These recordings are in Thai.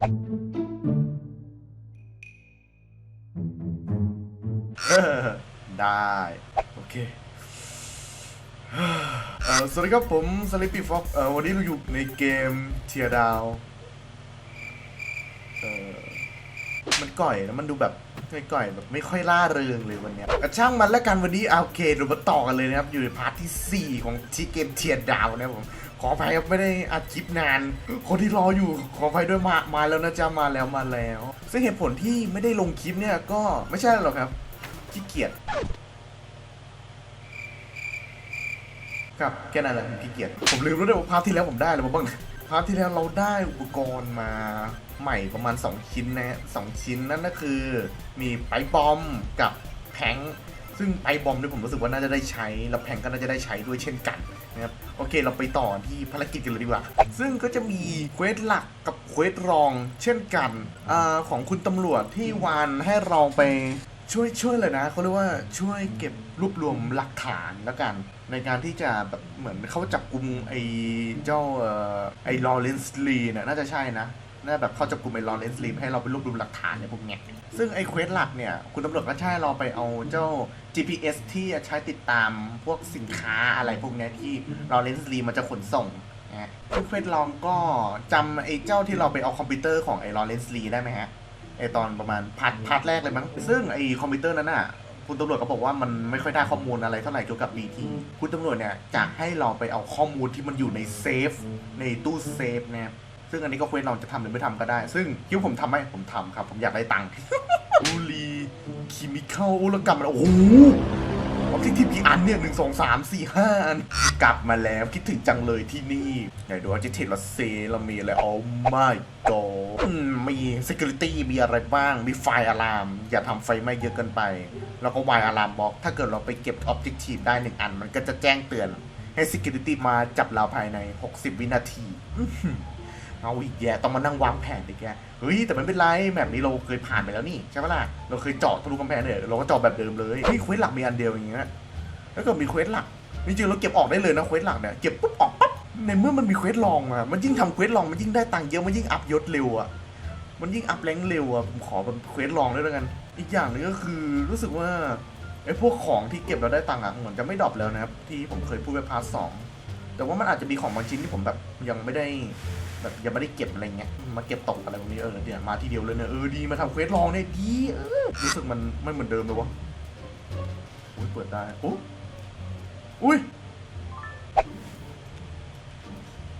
ได้ โอเคสวัสดีครับผมสลิปปี้ฟ็อกวันนี้เราอยู่ในเกมเทียดาวมันก่อยนะมันดูแบบไม่ก่อยแบบไม่ค่อยล่าเริงเลยวันเนี้ยอะช่างมันแล้วกันวันนี้เอาเคเรามาต่อกันเลยนะครับ อยู่ในพาร์ทที่ 4 ของที่เกมเทียดาวนะครับผม ขออภัยครับไม่ได้อัดคลิปนาน คนที่รออยู่ขออภัยด้วยมามาแล้วนะจ๊ะมาแล้วมาแล้ว ซึ่งเหตุผลที่ไม่ได้ลงคลิปเนี่ยก็ไม่ใช่หรอกครับขี้เกียจครับแค่นั้นแหละขี้เกียจผมลืมแล้ด้วยว่าพาร์ทที่แล้วผมได้อะไรมาบ้างพาร์ทที่แล้วเราได้อุปกรณ์มาใหม่ประมาณ 2 ชิ้นนะฮะสองชิ้นนั่นก็คือ มีไปบอมกับแพงซึ่งไปบอมเนี่ยผมรู้สึกว่าน่าจะได้ใช้ แล้วแพงก็น่าจะได้ใช้ด้วยเช่นกัน นะครับโอเคเราไปต่อที่ภารกิจกันเลยดีกว่า ซึ่งก็จะมีเควสหลักกับเควสรองเช่นกันอของคุณตำรวจที่วานให้เราไปช่วยช่วยเลยนะเขาเรียกว่าช่วยเก็บรวบรวมหลักฐานแล้วกัน ในการที่จะแบบเหมือนเขาจับกลุ่มไอ้เจ้าไอ้ลอเรนซ์ลีเนี่ยน่าจะใช่นะ น่าแบบเขาจับกลุ่มไอ้ลอเรนซ์ลีให้เราไปรวบรวมหลักฐานเนี่ยพวกเนี้ยซึ่งไอ้เควสหลักเนี่ย คุณตำรวจก็ใช่เราไปเอาเจ้า GPS ที่ใช้ติดตามพวกสินค้าอะไรพวกเนี้ยที่ลอเรนซ์ลีมมันจะขนส่งนะซึ่งเควสลองก็จำไอ้เจ้าที่เราไปเอาคอมพิวเตอร์ของไอ้ลอเรนซ์ลีได้ไหมฮะไอตอนประมาณพาร์ทพาร์ทแรกเลยมั้ง ซึ่งไอคอมพิวเตอร์นั้นน่ะ คุณตำรวจก็บอกว่ามันไม่ค่อยได้ข้อมูลอะไรเท่าไหร่เกี่ยวกับ BT คุณตำรวจเนี่ยจะให้เราไปเอาข้อมูลที่มันอยู่ในเซฟ ในตู้เซฟนะครับ ซึ่งอันนี้ก็เควสเราจะทำหรือไม่ทำก็ได้ ซึ่งคิดว่าผมทำไหมผมทำครับ ผมอยากได้ตังค์บุรีคิมิคอลอุลกรรมโอ้โหออบเจกทีฟกี่อันเนี่ยหนึ่งสองสามสี่ห้าอันกลับมาแล้วคิดถึงจังเลยที่นี่ไหนดูออบเจกทีเราเซเรามีอะไรโอ้ไม่กมี security มีอะไรบ้าง มีไฟอะลาม อย่าทำไฟไหม้เยอะเกินไป แล้วก็ไวอะลามบอก ถ้าเกิดเราไปเก็บออบเจกทีฟได้หนึ่งอัน มันก็จะแจ้งเตือนให้ security มาจับเราภายใน 60 วินาที เอาอีกแย่ต้องมานั่งวางแผนอีกแกเฮ้ยแต่ไม่เป็นไรแบบนี้เราเคยผ่านไปแล้วนี่ใช่ปะล่ะเราเคยเจาะทะลุกำแพงเนี่ยเราก็เจาะแบบเดิมเลยเฮ้ยเควสหลักมีอันเดียวอย่างเงี้ยแล้วก็มีเควสหลักจริงๆเราเก็บออกได้เลยนะเควสหลักเนี่ยเก็บปุ๊บออกปั๊บในเมื่อมันมีเควสลองมามันยิ่งทำเควสลองมันยิ่งได้ตังค์เยอะมันยิ่งอัพยศเร็วอะมันยิ่งอัพแรงเร็วอะผมขอเป็นเควสลองด้วยแล้วกัน อีกอย่างหนึงก็คือรู้สึกว่าไอ้พวกของที่เก็บเราได้ตังค์อะเหมือนจะไม่ดรอปแล้วนะครับที่ผมเคยพูดไปพาร์ทสองแต่ว่ามันอาจจะมีของบางชิ้นที่ผมแบบยังไม่ได้ แบบยังไม่ได้เก็บอะไรเงี้ยมาเก็บตกอะไรพวกนี้เออเนี่ยมาทีเดียวเลยเนี่ยเออดีมาทำเควสลองเนี่ยดีเออรู้สึกมันไม่เหมือนเดิมเลยวะอุ้ยเปิดได้อุ๊ยอุ้ย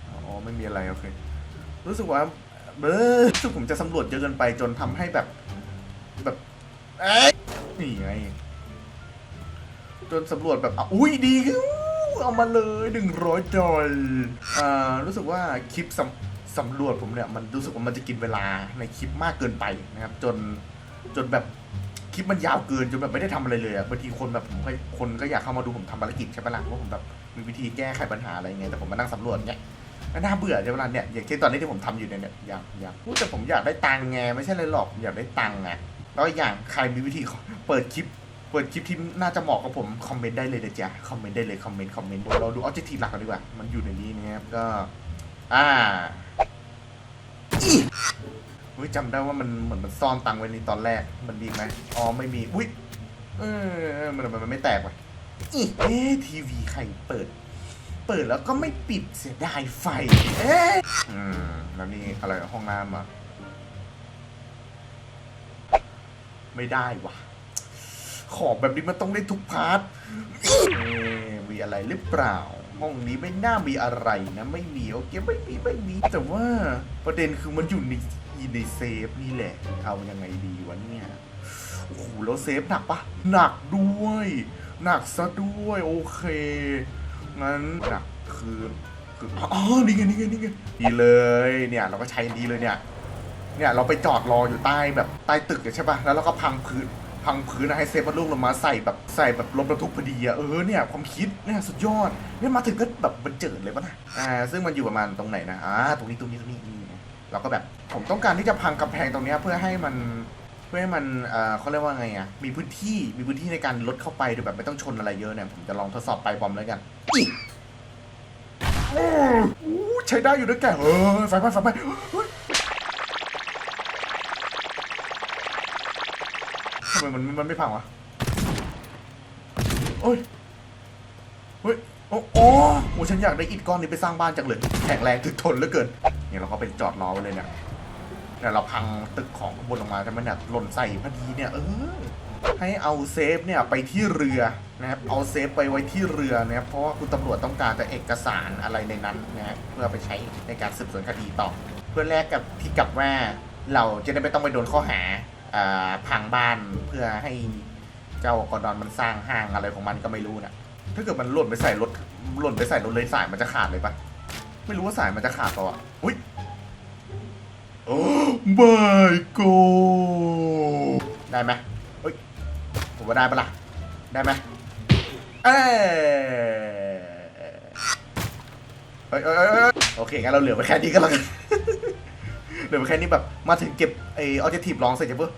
อ๋อไม่มีอะไรโอเครู้สึกว่าเบอร์รู้สึกผมจะสำรวจเยอะเกินไปจนทำให้แบบแบบเอ้ยนี่ไงจนสำรวจแบบอุ้ยดีเอามาเลยหนึ่งร้อยดอลอ่ารู้สึกว่าคลิปสำ สำรวจผมเนี่ยมันรู้สึกว่ามันจะกินเวลาในคลิปมากเกินไปนะครับ จนจนแบบคลิปมันยาวเกินจนแบบไม่ได้ทำอะไรเลยอะบางทีคนแบบผมก็คนก็อยากเข้ามาดูผมทำภารกิจใช่ปะล่ะว่าผมแบบมีวิธีแก้ไขปัญหาอะไรเงี้ยแต่ผมมานั่งสำรวจเนี่ยก็น่าเบื่อใช่ปะล่ะเนี่ยอย่างเช่นตอนนี้ที่ผมทำอยู่เนี่ยเนี่ยอยางอยางพูดแต่ผมอยากได้ตังค์ไงไม่ใช่เลยหรอกอยากได้ตังค์ไงแล้วอย่างใครมีวิธีเปิดคลิปเปิดคลิปที่น่าจะเหมาะกับผมคอมเมนต์ได้เลยนะจ๊ะคอมเมนต์ได้เลยคอมเมนต์คอมเมนต์เราดูออบเจกตีหลักกันดีกว่ามันอยู่ในนี้นะครับก็ อ่า อีเฮ้ยจำได้ว่ามันเหมือนมันซ่อนตังไว้ในตอนแรก มันดีไหมอ๋อไม่มี อุ้ยเออมันมันมันไม่แตกว่ะอีเอ๊ทีวีใครเปิด เปิดแล้วก็ไม่ปิดเสียดายไฟ เอ๊ะอืมแล้วนี่อะไรห้องน้ำอะไม่ได้ว่ะ ของแบบนี้มันต้องได้ทุกพาร์ทเอ๊มีอะไรหรือเปล่า ห้องนี้ไม่น่ามีอะไรนะไม่มีโอเคไม่มีไม่มีแต่ว่าประเด็นคือมันอยู่ในในเซฟนี่แหละเอายังไงดีวะเนี่ยโอ้โหแล้วเซฟหนักปะหนักด้วย หนักซะด้วยโอเคงั้นหนักคือคืออ๋อนี่ไงนี่ไงนี่ไงดีเลยเนี่ยเราก็ใช้อันนี้เลยเนี่ยเนี่ยเราไปจอดรออยู่ใต้แบบใต้ตึกใช่ปะแล้วเราก็พังพื้น พังพื้นนะให้เซฟมันลูกลงมาใส่แบบใส่แบบลมบรรทุกพอดีอะเออเนี่ยความคิดเนี่ยสุดยอดเนี่ยมาถึงก็แบบบันเจิดเลยปะนะอ่าซึ่งมันอยู่ประมาณตรงไหนนะอ่าตรงนี้ตรงนี้ตรงนี้นี่เราก็แบบผมต้องการที่จะพังกำแพงตรงนี้เพื่อให้มันเพื่อให้มันเอ่อเขาเรียกว่าไงอะมีพื้นที่มีพื้นที่ในการลดเข้าไปโดยแบบไม่ต้องชนอะไรเยอะเนี่ยผมจะลองทดสอบไปบอมแล้วกันอีโอ้ใช้ได้อยู่ด้วยแกเออไฟไหม้ไฟไหม้ำไมมันมันไม่พังวะโอ้ยเฮ้ยโอ้โอ้โหฉันอยากได้อิฐก้อนนี้ไปสร้างบ้านจังเลยแข็งแรงถึกทนเหลือเกินเนี่ยเราก็ไปจอดรอไว้เลยเนี่ยเนี่ยเราพังตึกของข้างบนลงมาแต่มันเนี่ยหล่นใส่พอดีเนี่ยเออให้เอาเซฟเนี่ยไปที่เรือนะครับเอาเซฟไปไว้ที่เรือนะครับเพราะว่าคุณตำรวจต้องการจะเอกสารอะไรในนั้นนะเพื่อไปใช้ในการสืบสวนคดีต่อ เพื่อแลกกับที่กับว่าเราจะได้ไม่ต้องไปโดนข้อหา พังบ้านเพื่อให้เจ้ากอร์ดอนมันสร้างห้างอะไรของมันก็ไม่รู้นะถ้าเกิดมันหล่นไปใส่รถหล่นไปใส่รถเลยสายมันจะขาดเลยปะไม่รู้ว่าสายมันจะขาดเปล่าอะอุ้ยโอ้ my god ได้ไหมเฮ้ยผมว่าได้ปะล่ะได้ไหมเอ้ยเอ้ยเอ้ยเอ้ยเอ้ยโอเคงั้นเราเหลือไปแค่นี้ก็แล้วกัน เหลือไปแค่นี้แบบมาถึงเก็บไอออบเจกตีฟลองเสร็จใช่ปะ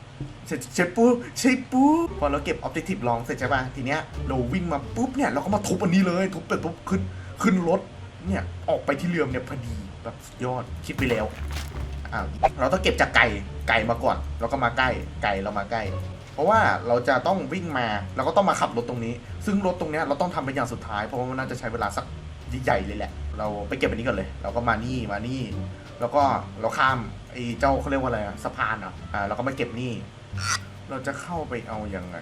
เสร็จเสร็จปุ๊บใช่ปุ๊บพอเราเก็บออบเจกตีฟลองเสร็จใช่ปะทีเนี้ยเราวิ่งมาปุ๊บเนี่ยเราก็มาทุบอันนี้เลยทุบไปปุ๊บขึ้นขึ้นรถเนี่ยออกไปที่เรือเนี่ยพอดีแบบยอดคิดไปแล้วอ้าวเราต้องเก็บจากไก่ไก่มาก่อนแล้วก็มาใกล้ไก่เรามาใกล้ เพราะว่าเราจะต้องวิ่งมาแล้วก็ต้องมาขับรถตรงนี้ ซึ่งรถตรงเนี้ยเราต้องทำเป็นอย่างสุดท้ายเพราะว่ามันน่าจะใช้เวลาสักใหญ่เลยแหละ เราไปเก็บอันนี้ก่อนเลย เราก็มานี่มานี่ แล้วก็เราข้ามไอ้เจ้าเขาเรียกว่าอะไรอะสะพานอะอ่าเราก็มาเก็บนี่เราจะเข้าไปเอาอยัางไง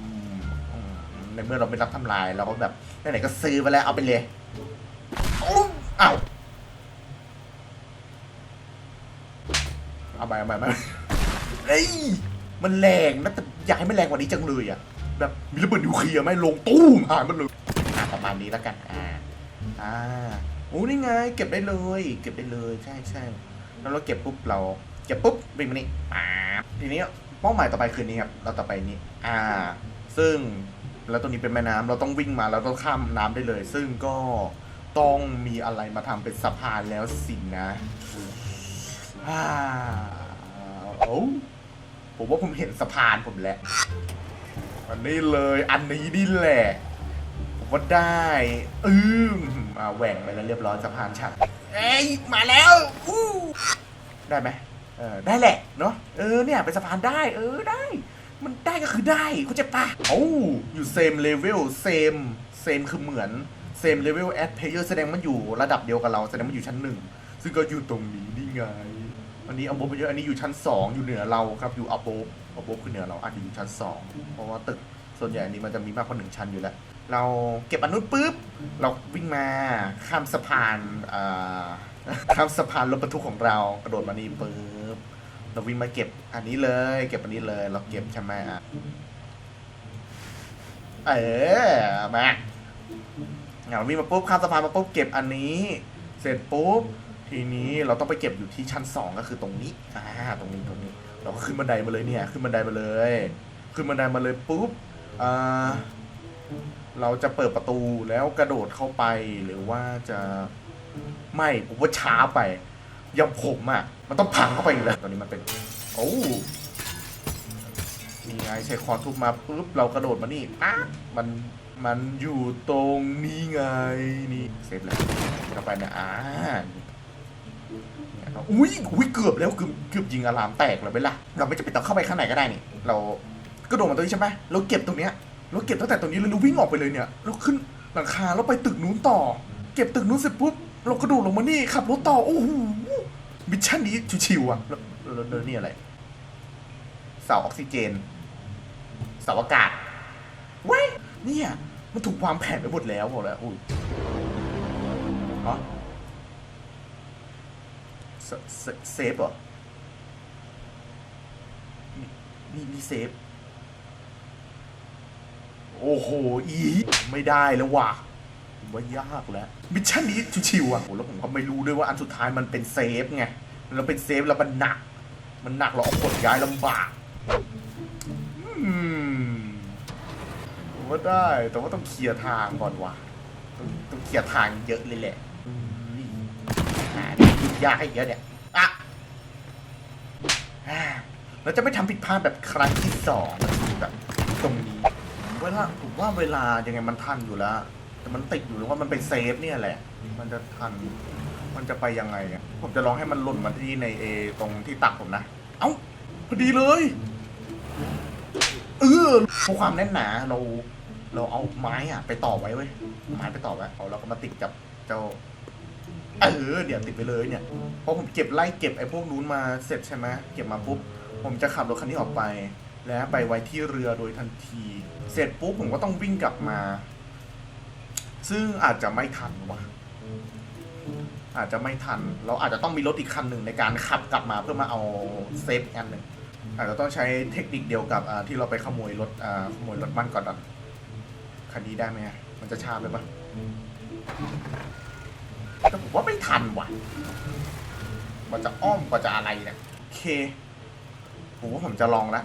อืมอืมในเมื่อเราไม่รับทำลายเราก็แบบไหนๆก็ซื้อไปแล้วเอาไปเลยโอ้อ้าวเอาไปเอาไปเอาไปเอ้ยมันแรงนะแต่อยากให้มันแรงกว่านี้จังเลยอะแบบมีระเบิดนิวเคลียร์ไหมลงตู้มหายมันเลยอ่าประมาณนี้แล้วกันอ่าอ่า อ้นี่ไง เก็บได้เลย เก็บได้เลยใช่ใช่แล้วเราเก็บปุ๊บเราเก็บปุ๊บวิ่งมานี่ป๊าบทีนี้เป้าหมายต่อไปคือนี้ครับเราต่อไปนี้ อ่า ซึ่งแล้วตรงนี้เป็นแม่น้ำเราต้องวิ่งมาเราต้องข้ามน้ำได้เลย ซึ่งก็ต้องมีอะไรมาทำเป็นสะพานแล้วสินะอ่าโอ้ผมว่าผมเห็นสะพานผมแล้วอันนี้เลย อันนี้นี่แหละ ผมว่าได้อืมมาแหว่งไปแล้วเรียบร้อยสะพานฉันเอ้ยมาแล้วอู้ได้ไหมเออได้แหละเนาะเออเนี่ยเป็นสะพานได้ เออได้ มันได้ก็คือได้เขาใจะปะโอ้าอยู่เซมเลเวลเซมเซมคือเหมือนเซมเลเวลแอดเพลเยอร์แสดงมันอยู่ระดับเดียวกับเราแสดงมันอยู่ชั้นหนึ่งซึ่งก็อยู่ตรงนี้นี่ไงอันนี้อัโบไปเยอะอันนี้อยู่ชั้นสองอยู่เหนือเราครับอยู่อัโบอัโบคือเหนือเราอาจจะอยู่ชั้นสองเพราะว่าตึกส่วนใหญ่อันนี้มันจะมีมากกว่าหนึ่งชั้นอยู่แล้ว เราเก็บอนนู้นปุ๊บ เราวิ่งมาข้ามสะพานข้ามสะพานรถบรรทุกของเรากระโดดมานี่ปุ๊บเราวิ่งมาเก็บอันนี้เลย เก็บอันนี้เลย เราเก็บใช่ไหมอะเออมาเราวิ่งมาปุ๊บข้ามสะพานมาปุ๊บเก็บอันนี้ เสร็จปุ๊บทีนี้เราต้องไปเก็บอยู่ที่ชั้นสองก็คือตรงนี้อ่าตรงนี้ตรงนี้ เราก็ขึ้นบันไดมาเลยเนี่ย ขึ้นบันไดมาเลย ขึ้นบันไดมาเลยปุ๊บอ่า เราจะเปิดประตูแล้วกระโดดเข้าไปหรือว่าจะไม่ผมว่าช้าไปย่างผมอะ มันต้องพังเข้าไปอยู่แล้วตอนนี้มันเป็น โอ้นี่ไงใช้คอทุบมาปุ๊บเรากระโดดมานี่ปั๊บมันมันอยู่ตรงนี้ไงนี่เสร็จแล้วเข้าไปนะอ่าเนี่ยเราอุ้ยอุ้ยเกือบแล้วเกือบเกือบยิงอะลามแตกเลยไปละเราไม่จะเป็นต้องเข้าไปข้างในก็ได้นี่ เรากระโดดมาตรงนี้ใช่ไหมเราเก็บตรงเนี้ย เราเก็บตั้งแต่ตรงนี้เลยเราวิ่งออกไปเลยเนี่ยเราขึ้นหลังคาแล้วไปตึกนู้นต่อ เก็บตึกนู้นเสร็จปุ๊บเรากระโดดลงมานี่ขับรถต่อโอ้โหมิชชั่นนี้ชิวๆอะแล้วแล้วแล้วนี่อะไรเสาออกซิเจนเสาอากาศเว้ยเนี่ยมันถูกวางแผนไปหมดแล้วบอกแล้วอุ้ยฮะเซเซเซฟเหรอนี่นี่นี่เซฟ โอ้โห อี ไม่ได้แล้วว่ะผมว่ายากแล้ว มิชชั่นนี้ชิวๆอะโอ้แล้วผมก็ไม่รู้ด้วยว่าอันสุดท้ายมันเป็นเซฟไง แล้วเป็นเซฟแล้วมันหนัก มันหนักเราเอาขนย้ายลำบากอืมผมว่าได้ แต่ว่าต้องเคลียร์ทางก่อนว่ะ ต้องต้องเคลียร์ทางเยอะเลยแหละอืมอ่านี่ยุ่งยากให้เยอะเนี่ยอะเราจะไม่ทำผิดพลาดแบบครั้งที่สองแบบตรงนี้ เวลาผมว่าเวลายังไงมันทันอยู่แล้ว แต่มันติดอยู่แล้วว่ามันเป็นเซฟเนี่ยแหละ มันจะทัน มันจะไปยังไงอะผมจะลองให้มันหล่นมาที่ในเอตรงที่ตักผมนะ เอ้าพอดีเลยเออเพราะความแน่นหนาเรา เราเอาไม้อะไปต่อไว้เว้ยไม้ไปต่อไว้เอาเราก็มาติดกับเจ้าเออเดี๋ยวติดไปเลยเนี่ยพอผมเก็บไล่เก็บไอ้พวกนู้นมาเสร็จใช่ไหมเก็บมาปุ๊บผมจะขับรถคันนี้ออกไป แล้วไปไว้ที่เรือโดยทันที เสร็จปุ๊บผมก็ต้องวิ่งกลับมา ซึ่งอาจจะไม่ทันว่ะอาจจะไม่ทัน เราอาจจะต้องมีรถอีกคันหนึ่งในการขับกลับมาเพื่อมาเอาเซฟอันหนึ่งอาจจะต้องใช้เทคนิคเดียวกับที่เราไปขโมยรถขโมยรถมันก่อนอะคันนี้ได้ไหมมันจะชาไปปะแต่ผมว่าไม่ทันว่ะมันจะอ้อมกว่าจะอะไรเนี่ยโอเคผมว่าผมจะลองละ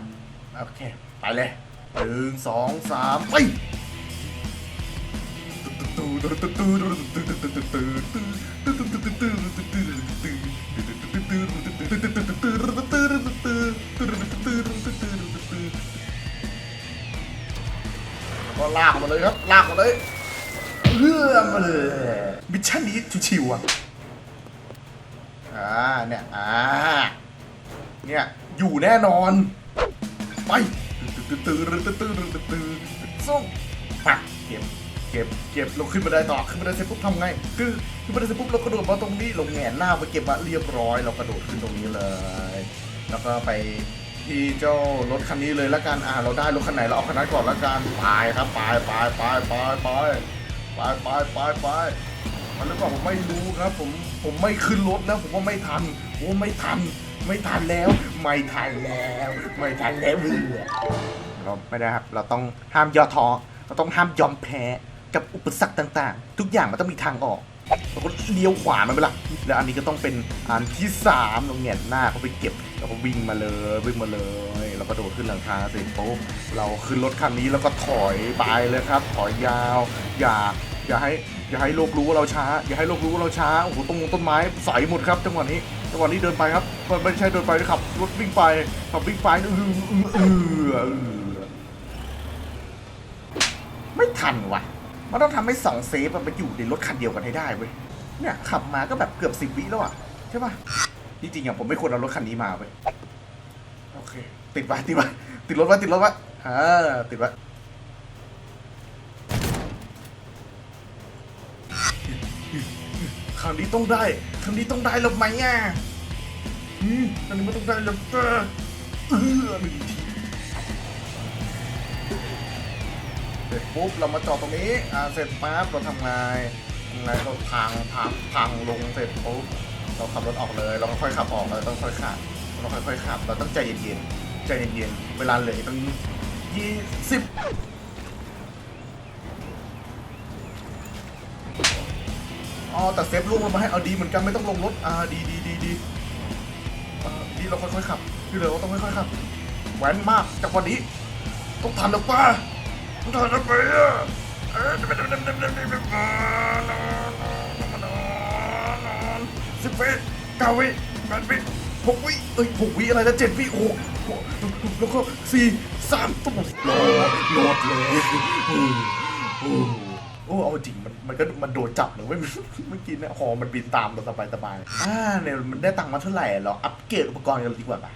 โอเค ไปเลยหนึ่งสองสามไปก็ลากมาเลยครับ ลากมาเลยเลื่อมมาเลยมิชชั่นนี้ชิวๆอะอ่าเนี่ยอ่าเนี่ยอยู่แน่นอน ไปตื้อตื้อตื้อตื้อตื้อตื้อตื้อส่งปักเก็บเก็บเก็บเราขึ้นมาได้ต่อขึ้นมาได้เสร็จปุ๊บทำไง คือขึ้นมาได้เสร็จปุ๊บเรากระโดดมาตรงนี้ลงแงนหน้าไปเก็บมาเรียบร้อย เรากระโดดขึ้นตรงนี้เลย แล้วก็ไปที่เจ้ารถคันนี้เลยละกันอ่าเราได้รถคันไหนเราเอาคันนั้นก่อนละกันไปครับไปไปไปไปไปไปไปไปไปมันหรือเปล่าผมไม่รู้ครับ ผมผมไม่ขึ้นรถนะผมว่าไม่ทันผมว่าไม่ทัน ไม่ทันแล้ว ไม่ทันแล้ว ไม่ทันแล้วเบื่อเราไม่ได้ครับ เราต้องห้ามย่อท้อเราต้องห้ามยอมแพ้กับอุปสรรคต่าง ๆ ทุกอย่างมันต้องมีทางออกเราก็เลี้ยวขวามันไปละแล้วอันนี้ก็ต้องเป็นอันที่สามเราแหงนหน้าเขาไปเก็บแล้วก็วิ่งมาเลยวิ่งมาเลยแล้วก็โดดขึ้นหลังคาเสร็จปุ๊บเราขึ้นรถคันนี้แล้วก็ถอยไปเลยครับ ถอยยาว อย่าอย่าให้อย่าให้โลกรู้ว่าเราช้า อย่าให้โลกรู้ว่าเราช้าโอ้โหต้นงต้นไม้ใสหมดครับจังหวะนี้ จังหวะนี้เดินไปครับมันไม่ใช่เดินไปนะครับรถวิ่งไปขับวิ่งไปอืออืออือไม่ทันว่ะมันต้องทำให้สองเซฟมันไปอยู่ในรถคันเดียวกันให้ได้เว้ยเนี่ยขับมาก็แบบเกือบสิบวิแล้วอะใช่ป่ะจริงๆอะผมไม่ควรเอารถคันนี้มาเว้ยโอเค ติดไว้ติดไว้ติดรถไว้ติดรถไว้อ่าติดไว้าวนี้ต้องได้คราวนี้ต้องได้แล้วไหมอะอืมคราวนี้มันต้องได้แล้วเออเออหนึ่งทีเสร็จปุ๊บเรามาจอดตรงนี้ อ่า เสร็จปั๊บเราทำไงทำไงเราพังพังพังลงเสร็จปุ๊บเราขับรถออกเลย เราค่อยขับออกเราต้องค่อยขับ เราค่อยๆขับ เราต้องใจเย็นๆ ใจเย็นๆ เวลาเหลืออีกตั้งยี่สิบ อ๋อแต่เซฟลูกมันมาให้เอาดีเหมือนกันไม่ต้องลงรถอ่าดีดีดีดีดีเราค่อยๆขับที่เหลือเราต้องค่อยๆขับแหวนมากจากวันนี้ต้องทันแล้วป้าต้องทันแล้วป้าเออสิบวิเก้าวิแปดวิหกวิเอ้ยหกวิอะไรนะเจ็ดวิโอ้แล้วก็สี่สามตุ๊บโหลดโหลดเลยโอ้โอ้เอาจริง มันก็มันโดนจับเลยเว้ยเมื่อกี้เนี่ยหอมันบินตามเราสบายสบายอ่าเนี่ยมันได้ตังค์มาเท่าไหร่เราอัปเกรดอุปกรณ์กันเลยดีกว่าปะ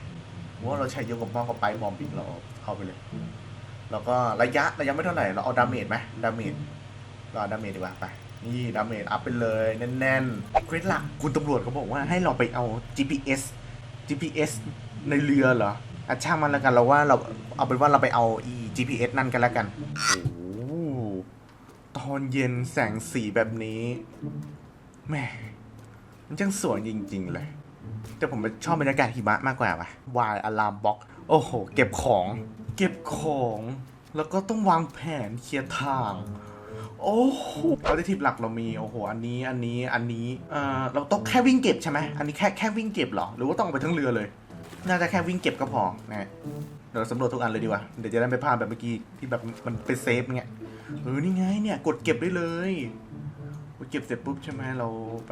ผมว่าเราใช้เยอะกว่าพ่อกับไปบอมบิงเราเอาไปเลย แล้วก็ระยะระยะไม่เท่าไหร่เราเอาดาเมจไหมดาเมจเราเอาดาเมจดีกว่าไปนี่ดาเมจอัพไปเลยแน่นๆเควสหลักคุณตำรวจเขาบอกว่าให้เราไปเอา GPS GPS ในเรือเหรออะช่างมันแล้วกันเราว่าเราเอาเป็นว่าเราไปเอา e GPS นั่นกันแล้วกันโอ้โตอนเย็นแสงสีแบบนี้แหม่มันช่างสวยจริง ๆ เลย แต่ผมชอบบรรยากาศหิมะมากกว่าว่ะวายอะลามบ็อก โอ้โห เก็บของ เก็บของ แล้วก็ต้องวางแผนเคลียร์ทาง โอ้โหเราได้ทิปหลักเรามีโอ้โห อันนี้อันนี้อันนี้เอ่อเราต้องแค่วิ่งเก็บใช่ไหมอันนี้แค่แค่วิ่งเก็บเหรอหรือว่าต้องไปทั้งเรือเลย น่าจะแค่วิ่งเก็บก็พอนะเดี๋ยวเราสำรวจทุกอันเลยดีกว่าเดี๋ยวจะได้ไม่พลาดแบบเมื่อกี้ที่แบบมันเป็นเซฟเงี้ย เออนี่ไงเนี่ย กดเก็บได้เลยกดเก็บเสร็จปุ๊บใช่ไหมเราไป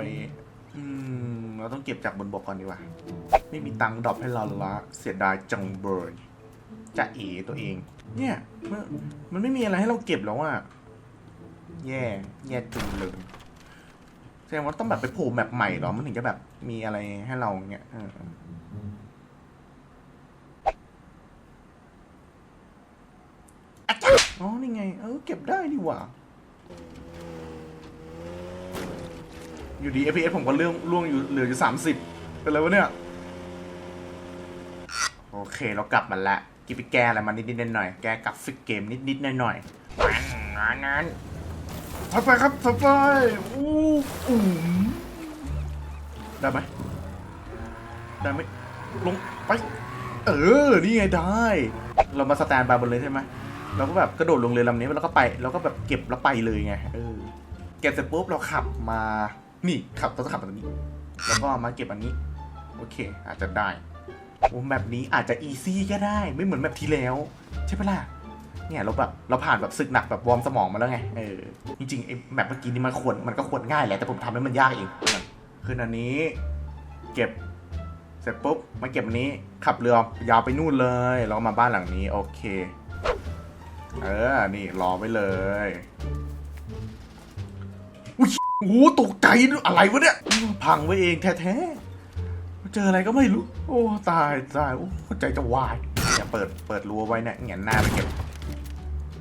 อืม เราต้องเก็บจากบนบกก่อนดีกว่า ไม่มีตังค์ดรอปให้เราละเสียดายจังเบอร์จะเอตัวเอง เนี่ยมันมันไม่มีอะไรให้เราเก็บแล้วอะแย่แย่จุงเลยแสดงว่าต้องแบบไปโผล่แมปใหม่หรอมันถึงจะแบบมีอะไรให้เราเงี้ยเอ อ อ๋อ นี่ไง เออ เก็บได้นี่หว่า อยู่ดี FPS ผมก็เรื่องล่วงอยู่เหลืออยู่สามสิบเป็นไรวะเนี่ย โอเค เรากลับมาละกินไปแก้อะไรมานิดๆหน่อยๆแก้กราฟิกเกมนิดๆหน่อยๆงั้นงั้นถัดไปครับถัดไปอู้อู๋ได้ไหมได้ไหมลงไป เออ นี่ไงได้ เรามาสแตนบายบนเลยใช่ไหม เราก็แบบกระโดดลงเรือลำนี้แล้วก็ไปแล้วก็แบบเก็บแล้วไปเลยไงเออเก็บเสร็จปุ๊บเราขับมานี่ขับเราจะขับมาตรงนี้ แล้วก็มาเก็บอันนี้ โอเค อาจจะได้โอ้แบบนี้อาจจะอีซี่ก็ได้ ไม่เหมือนแบบที่แล้ว ใช่ปะล่ะเนี่ยเราแบบเราผ่านแบบศึกหนักแบบวอร์มสมองมาแล้วไงเออจริงๆไอ้แบบเมื่อกี้นี่มันควรมันก็ควรง่ายแหละแต่ผมทำให้มันยากเองคืออันนี้ เก็บเสร็จปุ๊บมาเก็บอันนี้ ขับเรือยาวไปนู่นเลยแล้วมาบ้านหลังนี้ โอเค เออ นี่รอไว้เลยอุ้ยโอ้โหตกใจอะไรวะเนี่ย พังไว้เองแท้ๆ เจออะไรก็ไม่รู้ โอ้ ตายตาย โอ้ใจจะวายเนี่ยเปิด เปิดรั้วไว้เนี่ยแหงนหน้าไปเก็บ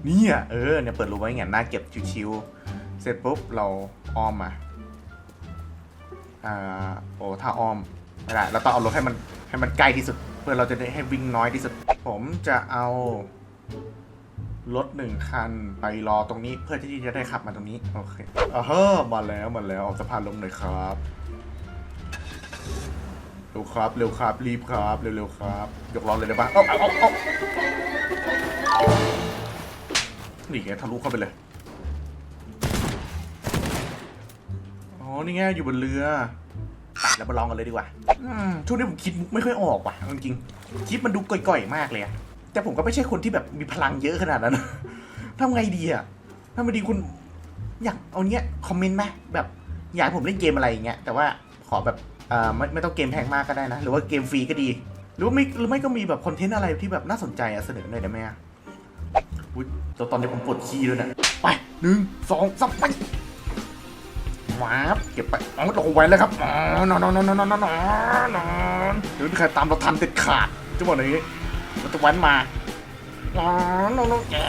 เนี่ย เออ เนี่ยเปิดรั้วไว้แหงนหน้าเก็บชิวๆ เสร็จปุ๊บเราอ้อมมาอ่าโอ้ ถ้าอ้อมไม่ได้ เราต้องเอารถให้มันให้มันใกล้ที่สุด เพื่อเราจะได้ให้วิ่งน้อยที่สุด ผมจะเอา รถหนึ่งคันไปรอตรงนี้เพื่อที่จะได้ขับมาตรงนี้ โอเคอ่าฮะมาแล้วมาแล้วออกสะพานลงหน่อยครับเร็วครับเร็วครับรีบครับเร็วๆครับ ยกล้อเลยได้ปะเอาเอาเอาเอานี่ไงทะลุเข้าไปเลยอ๋อนี่ไงอยู่บนเรือไปแล้วมาลองกันเลยดีกว่าช่วงนี้ผมคิดมุกไม่ค่อยออกว่ะจริงๆคิดมันดูก่อยๆมากเลยอะ แต่ผมก็ไม่ใช่คนที่แบบมีพลังเยอะขนาดนั้นทำไงดีอะถ้าไม่ดีคุณ อยากเอาเนี้ยคอมเมนต์ไหมแบบอยากให้ผมเล่นเกมอะไรอย่างเงี้ย แต่ว่าขอแบบเอ่อไม่ไม่ต้องเกมแพงมากก็ได้นะ หรือว่าเกมฟรีก็ดี หรือว่าไม่หรือไม่ก็มีแบบคอนเทนต์อะไรที่แบบน่าสนใจอะเสนอหน่อยได้ไหมอะอุ้ยตอนนี้ผมปวดขี้ด้วยนะไปหนึ่งสองสามไปว้าบเก็บไปเอาลงไว้เลยครับนอนนอนนอนนอนนอนนอนนอนเดี๋ยวมีใครตามเราทันเด็ดขาดจะบอกอย่างนี้ เราจะแว้นมานอนนอนนอนแย่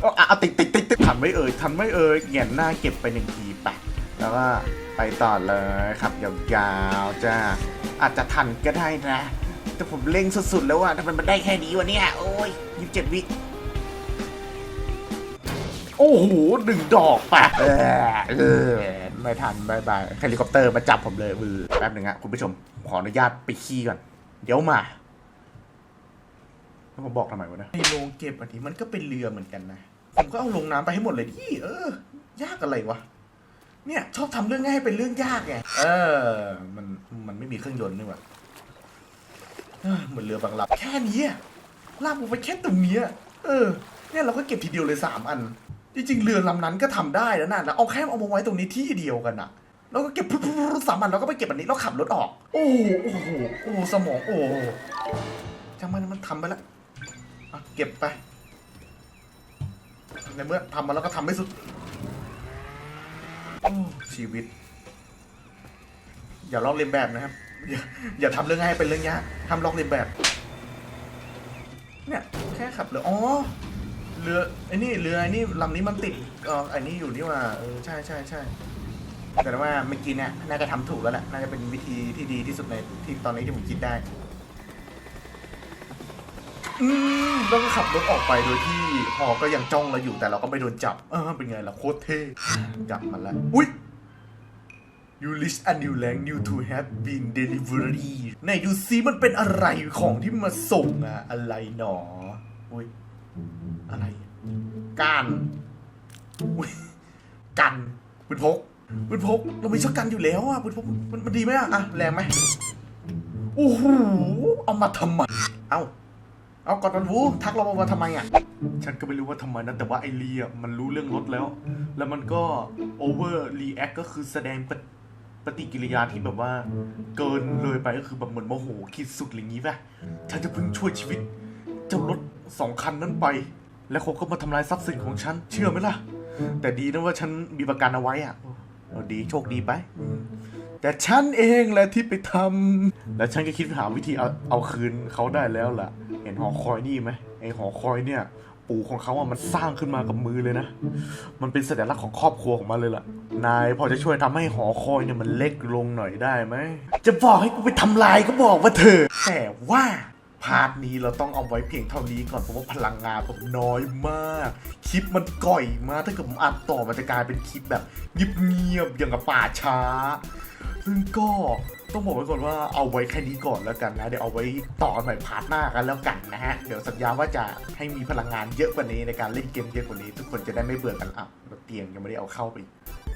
เอาอะเอาติดติดติดติดทันไม่เอ่ยทันไม่เอ่ยแหงนหน้าเก็บไปหนึ่งทีไปแล้วก็ไปต่อเลยขับยาวๆจ้าอาจจะทันก็ได้นะ แต่ผมเร่งสุดๆแล้วอะทำไมมันได้แค่นี้วะเนี่ยโอ้ยยี่สิบเจ็ดวิโอ้โหหนึ่งดอกปะเออเออไม่ทันบายบายเฮลิคอปเตอร์มาจับผมเลยมือแป๊บหนึ่งฮะคุณผู้ชมขออนุญาตไปขี้ก่อน เดี๋ยวมา แล้วผมบอกทำไมวะเนี่ยในโรงเก็บอันนี้มันก็เป็นเรือเหมือนกันนะ ผมก็เอาลงน้ำไปให้หมดเลยดิเออ ยากอะไรวะ เนี่ย ชอบทำเรื่องง่ายให้เป็นเรื่องยากไง เออ มันมันไม่มีเครื่องยนต์นี่หว่าเออเหมือนเรือบางลำแค่นี้อะลากผมไปแค่ตรงเนี้ยเออ เนี่ยเราก็เก็บทีเดียวเลยสามอัน จริงๆเรือลำนั้นก็ทำได้แล้วนะแล้วเอาแค่เอามาไว้ตรงนี้ที่เดียวกันอะแล้วก็เก็บปุ๊บๆสามอันแล้วก็ไปเก็บอันนี้แล้วขับรถออก โอ้โหโอ้โหโอ้โหสมองโอ้โหช่างมันมันทำไปแล้วอะ เก็บไปในเมื่อทำมาแล้วก็ทำไม่สุดชีวิต อย่าลอกเลียนแบบนะครับ อย่าอย่าทำเรื่องง่ายเป็นเรื่องยากทำลอกเลียนแบบ เนี่ยแค่ขับเรืออ๋อเรือไอ้นี่เรือไอ้นี่ลำนี้มันติดเออไอ้นี่อยู่นี่ว่าเออใช่ใช่ใช่แต่ว่าเมื่อกี้เนี่ยน่าจะทำถูกแล้วแหละน่าจะเป็นวิธีที่ดีที่สุดในที่ตอนนี้ที่ผมคิดได้ อืมแล้วก็ขับรถออกไปโดยที่หอก็ยังจ้องเราอยู่แต่เราก็ไม่โดนจับเออเป็นไงล่ะโคตรเท่จับมันแล้วอุ้ย You list a new rank new to have been delivery ไหนดูซิมันเป็นอะไรของที่มาส่งอะอะไรหนออุ้ยอะไรการอุ้ยกันปืนพกปืนพกเรามีช็อตกันอยู่แล้วอะปืนพกมันมันดีไหมอะอะแรงไหมโอ้โหเอามาทำไมเอ้า เอากอดมันวูทักเรามาทำไมอะ ฉันก็ไม่รู้ว่าทำไมนะ แต่ว่าไอเรียมันรู้เรื่องรถแล้ว แล้วมันก็ over react ก็คือแสดงปฏิปฏิกิริยาที่แบบว่า เกินเลยไปก็คือแบบเหมือนโมโหขีดสุดอย่างงี้ป่ะฉันจะเพิ่งช่วยชีวิต เจ้ารถสองคันนั้นไป แล้วเขาก็มาทำลายทรัพย์สินของฉัน เชื่อไหมล่ะ แต่ดีนะว่าฉันมีประกันเอาไว้อะเอดีโชคดีไป แต่ฉันเองแหละที่ไปทำแล้วฉันก็คิดหาวิธีเอาเอาคืนเขาได้แล้วล่ะ เห็นหอคอยนี่ไหมไอหอคอยเนี่ย ปู่ของเขาอะมันสร้างขึ้นมากับมือเลยนะ มันเป็นสัญลักษณ์ของครอบครัวของมันเลยล่ะ นายพอจะช่วยทำให้หอคอยเนี่ยมันเล็กลงหน่อยได้ไหม จะบอกให้กูไปทำลายก็บอกว่าเถอะแต่ว่าพาร์ทนี้เราต้องเอาไว้เพียงเท่านี้ก่อนเพราะว่าพลังงานผมน้อยมาก คลิปมันก่อยมากถ้าเกิดผมอัดต่อมันจะกลายเป็นคลิปแบบเงียบๆอย่างกับป่าช้า ซึ่งก็ต้องบอกไว้ก่อนว่าเอาไว้แค่นี้ก่อนแล้วกันนะ เดี๋ยวเอาไว้ต่อใหม่พาร์ทหน้ากันแล้วกันนะฮะ เดี๋ยวสัญญาว่าจะให้มีพลังงานเยอะกว่านี้ในการเล่นเกมเยอะกว่านี้ ทุกคนจะได้ไม่เบื่อกันอะแล้วเตียงยังไม่ได้เอาเข้าไป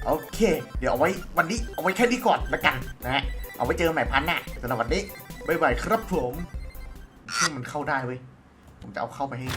โอเค เดี๋ยวเอาไว้วันนี้เอาไว้แค่นี้ก่อนแล้วกันนะฮะ เอาไว้เจอใหม่พาร์ทหน้าสำหรับวันนี้บ๊ายบายครับผมที่มันเข้าได้เว้ย ผมจะเอาเข้าไปให้